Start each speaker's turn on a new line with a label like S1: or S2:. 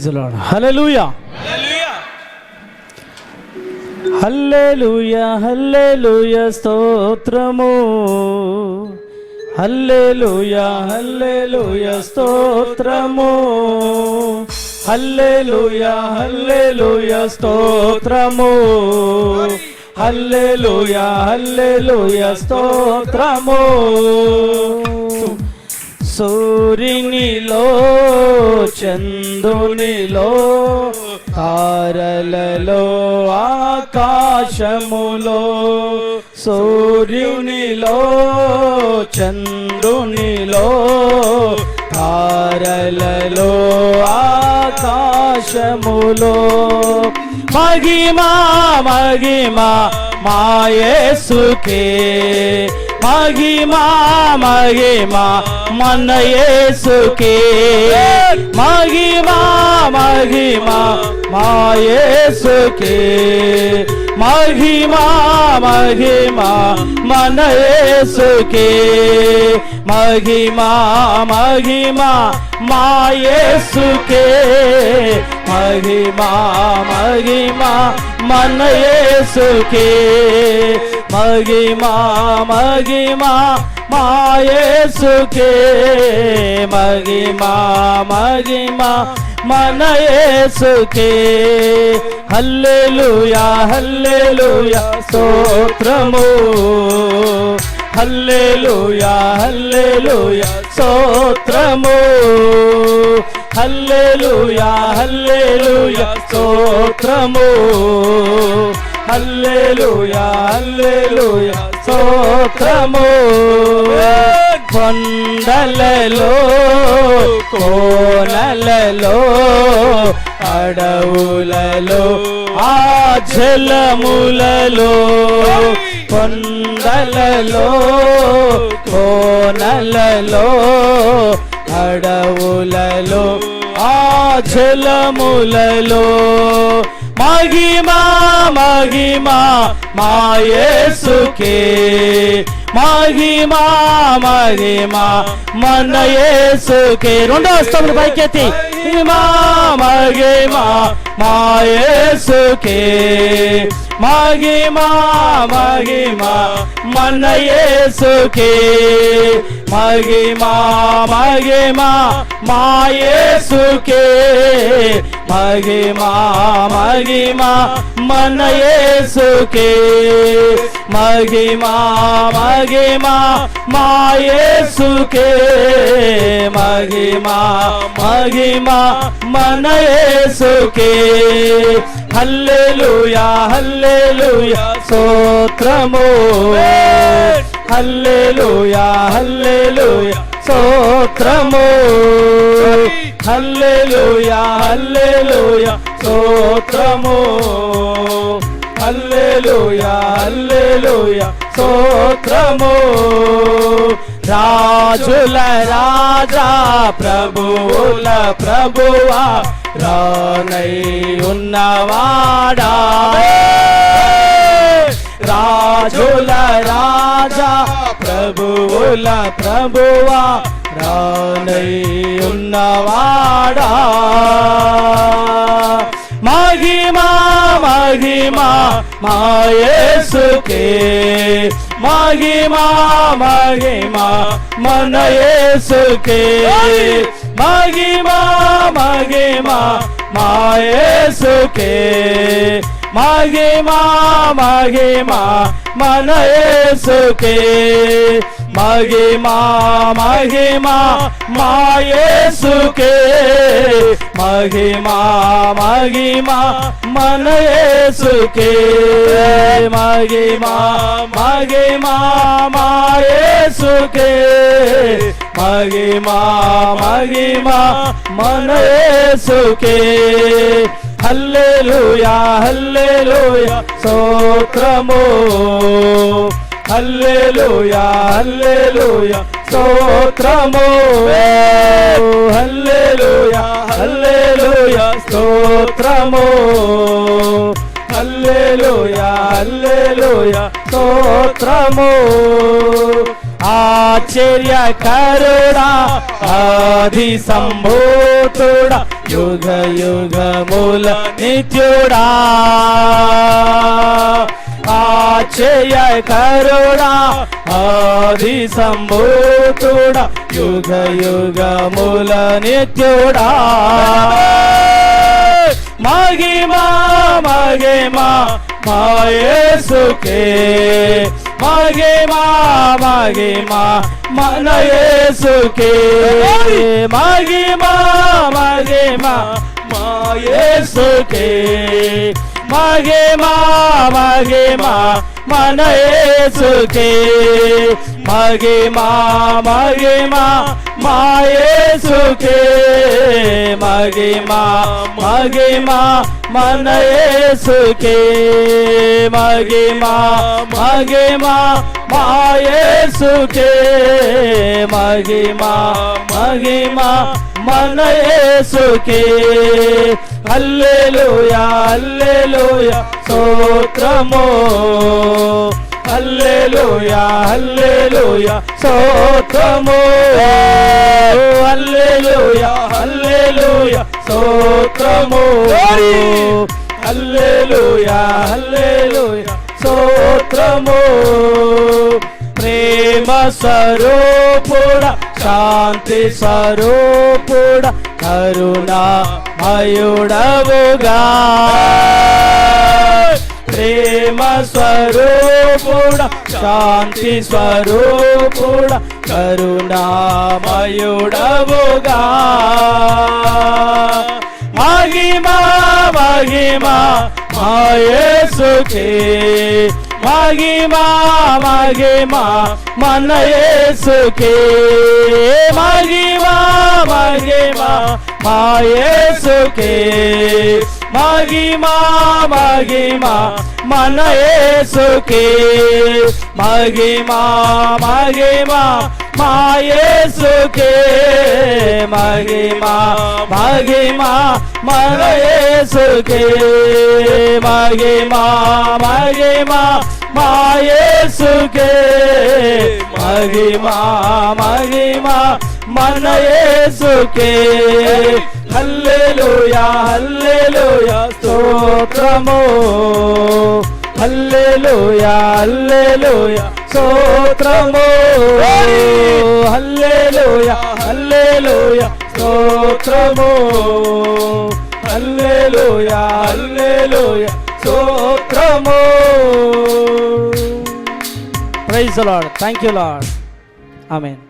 S1: హల్లెలూయా హల్లెలూయా హల్లెలూయా స్తోత్రము. హల్లెలూయా హల్లెలూయా స్తోత్రము. హల్లెలూయా హల్లెలూయా స్తోత్రము. హల్లెలూయా హల్లెలూయా స్తోత్రము. సూర్యునిలో చందునిలో తారలలో ఆకాశములో సూర్యునిలో చంద్రునిలో తారలలో ఆకాశములో. మహిమా మహిమా మాయేసుకే మహిమా మహిమా మన యేసుకే. మహిమా మహిమా మా యేసుకే. మహిమా మహిమా మన యేసుకే. మహిమా మహిమా మా యేసుకే. మహిమా మహిమా మన యేసుకే. మహిమా మహిమా మా యేసుకే. మహిమా మహిమా మన యేసుకే. హల్లెలూయా హల్లెలూయా స్తోత్రము. హల్లెలూయా హల్లెలూయా స్తోత్రము. హల్లెలూయా హల్లెలూయా స్తోత్రము. హల్లెలూయా హల్లెలూయా. స్తోత్రము. కొండలలో కోనలలో అడవులలో ఆ జలములలో కొండలలో కోనలలో అడవులలో ఆ జలములలో. మహిమా మహిమా మాయేసుకే మహిమా మహిమా మన యేసుకే రెండో స్తములు పైకెత్తి మహిమా మహిమా మాయేసుకే మహిమా మహిమా మన యేసుకే. మహిమా మహిమా మా యేసుకే. మహిమా మహిమా మన యేసుకే. మహిమా మహిమా మా యేసుకే. మహిమా మహిమా మన యేసుకే. హల్లెలూయా హల్లెలూయా స్తోత్రము. హల్లెలూయా హల్లెలూయా స్తోత్రము. హల్లెలూయా హల్లెలూయా స్తోత్రము. హల్లెలూయా హల్లెలూయా స్తోత్రము. రాజుల రాజా ప్రభువుల ప్రభువా రానై ఉన్నవాడా రాజుల రాజా ప్రభువుల ప్రభువా రానై ఉన్నవాడా మహిమా మహిమా మాయేసుకే మహిమా మహిమా మన యేసుకే మహిమా మహిమా మాయేసుకే మహిమా మహిమా మన యేసుకే మహిమా మహిమా మాయేసుకే మహిమా మహిమా మన యేసుకే మహిమా మహిమా మాయేసుకే మహిమా మహిమా మన యేసుకే హల్లెలూయా హల్లెలూయా. స్తోత్రము. హల్లెలూయా హల్లెలూయా స్తోత్రము. హల్లెలూయా హల్లెలూయా స్తోత్రము. హల్లెలూయా హల్లెలూయా ఆది సంభూతుడా యుగ యుగముల నిత్యుడా. ఆచయ కరుణా ఆది సంభూతుడా యుగ యుగముల నిత్యుడా. మహిమా మహిమా మాయేసుకే మహిమా మహిమా మన యేసుకే. మహిమా మహిమా మాయేసుకే మహిమా మహిమా మన యేసుకే మహిమా మహిమా మాయేసుకే మహిమా మహిమా మన యేసుకే మహిమా మహిమా మాయేసుకే మహిమా మహిమా మన యేసుకే హల్లెలూయా హల్లెలూయా స్తోత్రము. హల్లెలూయా హల్లెలూయా స్తోత్రము. హల్లెలూయా హల్లెలూయా స్తోత్రము. హల్లెలూయా హల్లెలూయా స్తోత్రము. ప్రేమ స్వరూపుడ శాంతి స్వరూపుడ కరుణా మయుడవుగా. ప్రేమ స్వరూపుడ శాంతి స్వరూపుడ కరుణామయుడవుగా మహిమా మహిమా మాయేసుకే మహిమా మహిమా మన యేసుకే మహిమా మహిమా మాయేసుకే మహిమా మహిమా మన యేసుకే మహిమా మహిమా మాయేసుకే మహిమా మహిమా మన యేసుకే మహిమా మహిమా మాయేసుకే మహిమా మహిమా మన యేసుకే. హల్లెలూయా హల్లెలూయా స్తోత్రము. హల్లెలూయా హల్లెలూయా స్తోత్రము. హల్లెలూయా హల్లెలూయా స్తోత్రము. హల్లెలూయా హల్లెలూయా స్తోత్రము. Praise Lord thank you Lord amen